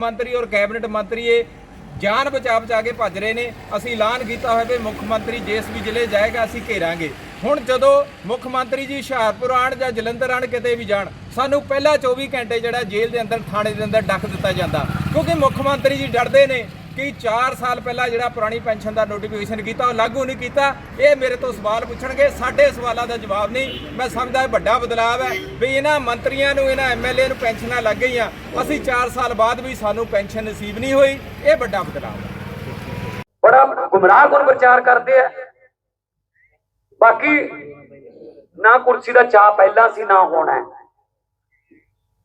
ਮੰਤਰੀ ਔਰ ਕੈਬਨਿਟ ਮੰਤਰੀ ਇਹ ਜਾਨ ਬਚਾ ਬਚਾ ਕੇ ਭੱਜ ਰਹੇ ਨੇ। ਅਸੀਂ ਐਲਾਨ ਕੀਤਾ ਹੋਇਆ ਵੀ ਮੁੱਖ ਮੰਤਰੀ ਜਿਸ ਵੀ ਜ਼ਿਲ੍ਹੇ ਜਾਏਗਾ, ਅਸੀਂ ਘੇਰਾਂਗੇ। ਹੁਣ ਜਦੋਂ ਮੁੱਖ ਮੰਤਰੀ ਜੀ ਹੁਸ਼ਿਆਰਪੁਰ ਆਣ ਜਾਂ ਜਲੰਧਰ ਆਣ ਕਿਤੇ ਵੀ ਜਾਣ, ਸਾਨੂੰ ਪਹਿਲਾ 24 ਘੰਟੇ ਜਿਹੜਾ ਜੇਲ੍ਹ ਦੇ ਅੰਦਰ, ਥਾਣੇ ਦੇ ਅੰਦਰ ਡੱਕ ਦਿੱਤਾ ਜਾਂਦਾ। ਕਿਉਂਕਿ ਮੁੱਖ ਮੰਤਰੀ ਜੀ ਡਰਦੇ ਨੇ। ਕਿ 4 ਸਾਲ ਪਹਿਲਾਂ ਜਿਹੜਾ ਪੁਰਾਣੀ ਪੈਨਸ਼ਨ ਦਾ ਨੋਟੀਫਿਕੇਸ਼ਨ ਕੀਤਾ, ਉਹ ਲਾਗੂ ਨਹੀਂ ਕੀਤਾ। ਇਹ ਮੇਰੇ ਤੋਂ ਸਵਾਲ ਪੁੱਛਣਗੇ। ਸਾਡੇ ਸਵਾਲਾਂ ਦਾ ਜਵਾਬ ਨਹੀਂ। ਮੈਂ ਸਮਝਦਾ ਇਹ ਵੱਡਾ ਬਦਲਾਅ ਹੈ ਵੀ ਇਹਨਾਂ ਮੰਤਰੀਆਂ ਨੂੰ, ਇਹਨਾਂ ਐਮਐਲਏ ਨੂੰ ਪੈਨਸ਼ਨਾਂ ਲੱਗ ਗਈਆਂ। ਅਸੀਂ 4 ਸਾਲ ਬਾਅਦ ਵੀ ਸਾਨੂੰ ਪੈਨਸ਼ਨ ਨਸੀਬ ਨਹੀਂ ਹੋਈ। ਇਹ ਵੱਡਾ ਬਦਲਾਅ ਹੈ। ਬੜਾ ਗੁੰਮਰਾਹ ਪ੍ਰਚਾਰ ਕਰਦੇ ਆ। ਬਾਕੀ ਨਾ ਕੁਰਸੀ ਦਾ ਚਾਹ ਪਹਿਲਾਂ ਸੀ, ਨਾ ਹੋਣਾ ਹੈ।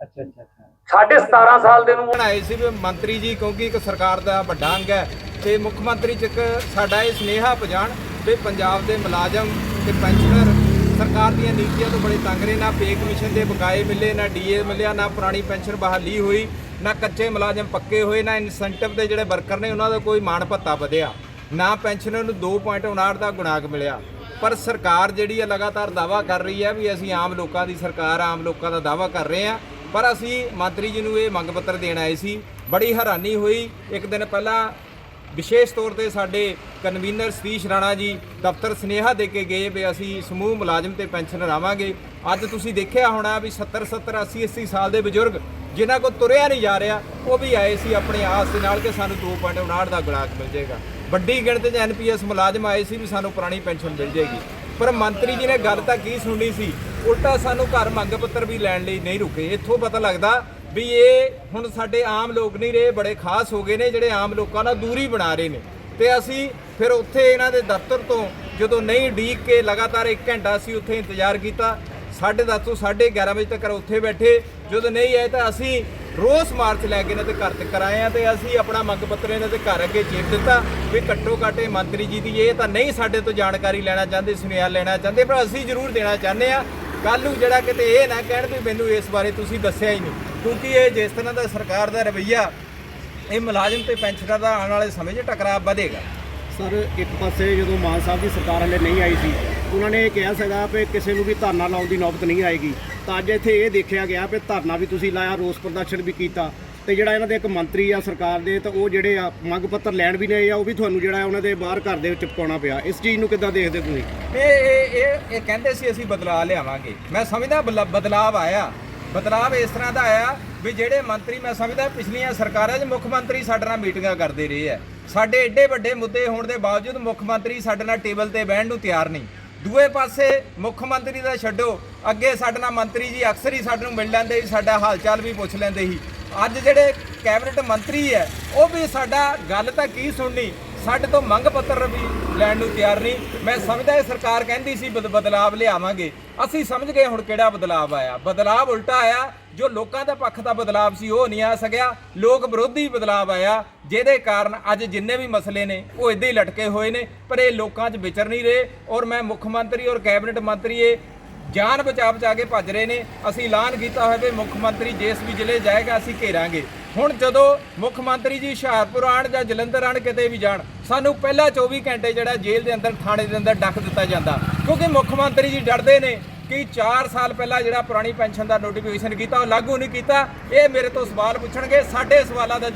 ਅੱਛਾ ਅੱਛਾ ਅੱਛਾ। ਸਾਢੇ 17 ਸਾਲ ਦੇ ਨੂੰ ਬਣਾਏ ਸੀ ਵੀ ਮੰਤਰੀ ਜੀ ਕਿਉਂਕਿ ਇੱਕ ਸਰਕਾਰ ਦਾ ਵੱਡਾ ਅੰਗ ਹੈ ਤੇ ਮੁੱਖ ਮੰਤਰੀ ਚ ਇੱਕ ਸਾਡਾ ਇਹ ਸੁਨੇਹਾ ਪਜਾਣ ਵੀ ਪੰਜਾਬ ਦੇ ਮੁਲਾਜ਼ਮ ਤੇ ਪੈਨਸ਼ਨਰ ਸਰਕਾਰ ਦੀਆਂ ਨੀਤੀਆਂ ਤੋਂ ਬੜੇ ਤੰਗ ਨੇ। ਨਾ ਪੇ ਕਮਿਸ਼ਨ ਦੇ ਬਕਾਏ ਮਿਲੇ ਨਾ ਡੀਏ ਮਿਲਿਆ ਨਾ ਪੁਰਾਣੀ ਪੈਨਸ਼ਨ ਬਹਾਲੀ ਹੋਈ ਨਾ ਕੱਚੇ ਮੁਲਾਜ਼ਮ ਪੱਕੇ ਹੋਏ ਨਾ ਇਨਸੈਂਟਿਵ ਦੇ ਜਿਹੜੇ ਵਰਕਰ ਨੇ ਉਹਨਾਂ ਦਾ ਕੋਈ ਮਾਣ ਭੱਤਾ ਵਧਿਆ। ਨਾ ਪੈਨਸ਼ਨਰ ਨੂੰ 2.59 ਦਾ ਗੁਣਾਕ ਮਿਲਿਆ। ਪਰ ਸਰਕਾਰ ਜਿਹੜੀ ਹੈ ਲਗਾਤਾਰ ਦਾਵਾ ਕਰ ਰਹੀ ਹੈ ਵੀ ਅਸੀਂ ਆਮ ਲੋਕਾਂ ਦੀ ਸਰਕਾਰ ਆਮ ਲੋਕਾਂ ਦਾ ਦਾਵਾ ਕਰ ਰਹੇ ਹਾਂ ਪਰ ਅਸੀਂ ਮੰਤਰੀ ਜੀ ਨੂੰ ਇਹ ਮੰਗ ਪੱਤਰ ਦੇਣ ਆਏ ਸੀ। ਬੜੀ ਹੈਰਾਨੀ ਹੋਈ। ਇੱਕ ਦਿਨ ਪਹਿਲਾਂ ਵਿਸ਼ੇਸ਼ ਤੌਰ ਤੇ ਸਾਡੇ ਕਨਵੀਨਰ ਸਤੀਸ਼ ਰਾਣਾ ਜੀ ਦਫ਼ਤਰ ਸੁਨੇਹਾ ਦੇ ਕੇ ਗਏ ਵੀ ਅਸੀਂ ਸਮੂਹ ਮੁਲਾਜ਼ਮ ਤੇ ਪੈਨਸ਼ਨਰ ਆਵਾਂਗੇ ਅੱਜ ਤੁਸੀਂ ਦੇਖਿਆ ਹੋਣਾ ਵੀ 70 70 80 80 ਸਾਲ ਦੇ ਬਜ਼ੁਰਗ ਜਿਨ੍ਹਾਂ ਕੋ ਤੁਰਿਆ ਨਹੀਂ ਜਾ ਰਿਹਾ, ਉਹ ਵੀ ਆਏ ਸੀ ਆਪਣੇ ਆਸ ਦੇ ਨਾਲ ਕਿ ਸਾਨੂੰ 2.59 ਦਾ ਗੁਣਾਕ ਮਿਲ ਜਾਏਗਾ। ਵੱਡੀ ਗਿਣਤੀ 'ਚ ਐਨਪੀਐਸ ਮੁਲਾਜ਼ਮ ਆਏ ਸੀ ਵੀ ਸਾਨੂੰ ਪੁਰਾਣੀ ਪੈਨਸ਼ਨ ਮਿਲ ਜਾਏਗੀ। ਪਰ ਮੰਤਰੀ ਜੀ ਨੇ ਗੱਲ ਤਾਂ ਕੀ ਸੁਣਨੀ ਸੀ? ਉਲਟਾ ਸਾਨੂੰ ਘਰ ਮੰਗ ਪੱਤਰ ਵੀ ਲੈਣ ਲਈ ਨਹੀਂ ਰੁਕੇ। ਇੱਥੋਂ ਪਤਾ ਲੱਗਦਾ ਵੀ ਇਹ ਹੁਣ ਸਾਡੇ ਆਮ ਲੋਕ ਨਹੀਂ ਰਹੇ, ਬੜੇ ਖਾਸ ਹੋ ਗਏ ਨੇ, ਜਿਹੜੇ ਆਮ ਲੋਕਾਂ ਨਾਲ ਦੂਰੀ ਬਣਾ ਰਹੇ ਨੇ। ਤੇ ਅਸੀਂ ਫਿਰ ਉੱਥੇ ਇਹਨਾਂ ਦੇ ਦਫ਼ਤਰ ਤੋਂ ਜਦੋਂ ਨਹੀਂ ਡੀਕ ਕੇ ਲਗਾਤਾਰ 1 ਘੰਟਾ ਅਸੀਂ ਉੱਥੇ ਇੰਤਜ਼ਾਰ ਕੀਤਾ 10:30 ਤੋਂ 11:30 ਵਜੇ ਤੱਕ ਉੱਥੇ ਬੈਠੇ। ਜਦੋਂ ਨਹੀਂ ਆਏ ਤਾਂ ਅਸੀਂ ਰੋਸ ਮਾਰਚ ਲੈ ਕੇ ਇਹਨਾਂ ਦੇ ਘਰ ਤੱਕ ਕਰਾਏ ਆ ਤੇ ਅਸੀਂ ਆਪਣਾ ਮੰਗ ਪੱਤਰ ਇਹਨਾਂ ਦੇ ਘਰ ਅੱਗੇ ਚੇਪ ਦਿੱਤਾ ਵੀ ਘੱਟੋ ਘੱਟ ਇਹ ਮੰਤਰੀ ਜੀ ਦੀ ਇਹ ਤਾਂ ਨਹੀਂ ਸਾਡੇ ਤੋਂ ਜਾਣਕਾਰੀ ਲੈਣਾ ਚਾਹੁੰਦੇ, ਸੁਨੇਹਾ ਲੈਣਾ ਚਾਹੁੰਦੇ, ਪਰ ਅਸੀਂ ਜ਼ਰੂਰ ਦੇਣਾ ਚਾਹੁੰਦੇ ਆ ਕੱਲ ਨੂੰ ਜਿਹੜਾ ਕਿਤੇ ਇਹ ਨਾ ਕਹਿਣ ਵੀ ਮੈਨੂੰ ਇਸ ਬਾਰੇ ਤੁਸੀਂ ਦੱਸਿਆ ਹੀ ਨਹੀਂ। ਕਿਉਂਕਿ ਇਹ ਜਿਸ ਤਰ੍ਹਾਂ ਦਾ ਸਰਕਾਰ ਦਾ ਰਵੱਈਆ, ਇਹ ਮੁਲਾਜ਼ਮ ਤੇ ਪੈਨਸ਼ਨਰ ਦਾ ਆਉਣ ਵਾਲੇ ਸਮੇਂ 'ਚ ਟਕਰਾਅ ਵਧੇਗਾ। ਸਰ, ਇੱਕ ਪਾਸੇ ਜਦੋਂ ਮਾਨ ਸਾਹਿਬ ਦੀ ਸਰਕਾਰ ਹਲੇ ਨਹੀਂ ਆਈ ਸੀ, ਉਹਨਾਂ ਨੇ ਇਹ ਕਿਹਾ ਸੀਗਾ ਕਿ ਕਿਸੇ ਨੂੰ ਵੀ ਧਰਨਾ ਲਾਉਣ ਦੀ ਨੌਬਤ ਨਹੀਂ ਆਏਗੀ। ਤਾਂ ਅੱਜ ਇੱਥੇ ਇਹ ਦੇਖਿਆ ਗਿਆ ਕਿ ਧਰਨਾ ਵੀ ਤੁਸੀਂ ਲਾਇਆ, ਰੋਸ ਪ੍ਰਦਰਸ਼ਨ ਵੀ ਕੀਤਾ। ਤੇ ਜਿਹੜਾ ਇਹਨਾਂ ਦੇ ਇੱਕ ਮੰਤਰੀ ਆ ਸਰਕਾਰ ਦੇ, ਤਾਂ ਉਹ ਜਿਹੜੇ ਆ ਮੰਗ ਪੱਤਰ ਲੈਣ ਵੀ ਨਹੀਂ ਆ, ਉਹ ਵੀ ਤੁਹਾਨੂੰ ਜਿਹੜਾ ਉਹਨਾਂ ਦੇ ਬਾਹਰ ਘਰ ਦੇ ਵਿੱਚ ਚਿਪਕਾਉਣਾ ਪਿਆ। ਇਸ ਚੀਜ਼ ਨੂੰ ਕਿੱਦਾਂ ਦੇਖਦੇ ਤੁਸੀਂ? ਇਹ ਇਹ ਇਹ ਕਹਿੰਦੇ ਸੀ ਅਸੀਂ ਬਦਲਾਅ ਲਿਆਵਾਂਗੇ। ਮੈਂ ਸਮਝਦਾ ਬਦਲਾ- ਬਦਲਾਅ ਆਇਆ। ਬਦਲਾਅ ਇਸ ਤਰ੍ਹਾਂ ਦਾ ਆਇਆ ਵੀ ਜਿਹੜੇ ਮੰਤਰੀ, ਮੈਂ ਸਮਝਦਾ ਪਿਛਲੀਆਂ ਸਰਕਾਰਾਂ 'ਚ ਮੁੱਖ ਮੰਤਰੀ ਸਾਡੇ ਨਾਲ ਮੀਟਿੰਗਾਂ ਕਰਦੇ ਰਹੇ ਆ। ਸਾਡੇ ਐਡੇ ਵੱਡੇ ਮੁੱਦੇ ਹੋਣ ਦੇ ਬਾਵਜੂਦ ਮੁੱਖ ਮੰਤਰੀ ਸਾਡੇ ਨਾਲ ਟੇਬਲ ਤੇ ਬਹਿਣ ਨੂੰ ਤਿਆਰ ਨਹੀਂ। ਦੂਏ ਪਾਸੇ ਮੁੱਖ ਮੰਤਰੀ ਦਾ ਛੱਡੋ, ਅੱਗੇ ਸਾਡੇ ਨਾਲ ਮੰਤਰੀ ਜੀ ਅਕਸਰ ਹੀ ਸਾਡੇ ਨੂੰ ਮਿਲ ਲੈਂਦੇ ਸੀ, ਸਾਡਾ ਹਾਲ ਚਾਲ ਵੀ ਪੁੱਛ ਲੈਂਦੇ ਸੀ। ਅੱਜ ਜਿਹੜੇ ਕੈਬਨਿਟ ਮੰਤਰੀ ਹੈ, ਉਹ ਵੀ ਸਾਡਾ ਗੱਲ ਤਾਂ ਕੀ ਸੁਣਨੀ, ਸਾਡੇ ਤੋਂ ਮੰਗ ਪੱਤਰ ਵੀ ਲੈਣ ਨੂੰ ਤਿਆਰ ਨਹੀਂ। ਮੈਂ ਸਮਝਦਾ ਇਹ ਸਰਕਾਰ ਕਹਿੰਦੀ ਸੀ ਬਦ- ਬਦਲਾਵ ਲਿਆਵਾਂਗੇ। ਅਸੀਂ ਸਮਝ ਗਏ ਹੁਣ ਕਿਹੜਾ ਬਦਲਾਵ ਆਇਆ। ਬਦਲਾਵ ਉਲਟਾ ਆਇਆ, ਜੋ ਲੋਕਾਂ ਦੇ ਪੱਖ ਦਾ ਬਦਲਾਵ ਸੀ ਉਹ ਨਹੀਂ ਆ ਸਕਿਆ। ਲੋਕ ਵਿਰੋਧੀ ਬਦਲਾਵ ਆਇਆ, ਜਿਹਦੇ ਕਾਰਨ ਅੱਜ ਜਿੰਨੇ ਵੀ ਮਸਲੇ ਨੇ, ਉਹ ਇਦਾਂ ਹੀ ਲਟਕੇ ਹੋਏ ਨੇ, ਪਰ ਇਹ ਲੋਕਾਂ 'ਚ ਵਿਚਰ ਨਹੀਂ ਰਹੇ। ਔਰ ਮੈਂ ਮੁੱਖ ਮੰਤਰੀ ਔਰ ਕੈਬਨਿਟ ਮੰਤਰੀ ਇਹ ਜਾਨ ਬਚਾ ਬਚਾ ਕੇ ਭੱਜ ਰਹੇ ਨੇ। ਅਸੀਂ ਐਲਾਨ ਕੀਤਾ ਹੋਇਆ ਵੀ ਮੁੱਖ ਮੰਤਰੀ ਜਿਸ ਵੀ ਜ਼ਿਲ੍ਹੇ ਜਾਏਗਾ, ਅਸੀਂ ਘੇਰਾਂਗੇ। ਹੁਣ ਜਦੋਂ ਮੁੱਖ ਮੰਤਰੀ ਜੀ ਹੁਸ਼ਿਆਰਪੁਰ ਆਣ ਜਾਂ ਜਲੰਧਰ ਆਣ ਕਿਤੇ ਵੀ ਜਾਣ, ਸਾਨੂੰ ਪਹਿਲਾ 24 ਘੰਟੇ ਜਿਹੜਾ ਜੇਲ੍ਹ ਦੇ ਅੰਦਰ, ਥਾਣੇ ਦੇ ਅੰਦਰ ਡੱਕ ਦਿੱਤਾ ਜਾਂਦਾ। ਕਿਉਂਕਿ ਮੁੱਖ ਮੰਤਰੀ ਜੀ ਡਰਦੇ ਨੇ ਕਿ 4 ਸਾਲ ਪਹਿਲਾਂ ਜਿਹੜਾ ਪੁਰਾਣੀ ਪੈਨਸ਼ਨ ਦਾ ਨੋਟੀਫਿਕੇਸ਼ਨ ਕੀਤਾ, ਉਹ ਲਾਗੂ ਨਹੀਂ ਕੀਤਾ। ਇਹ ਮੇਰੇ ਤੋਂ ਸਵਾਲ ਪੁੱਛਣਗੇ, ਸਾਡੇ ਸਵਾਲਾਂ ਦਾ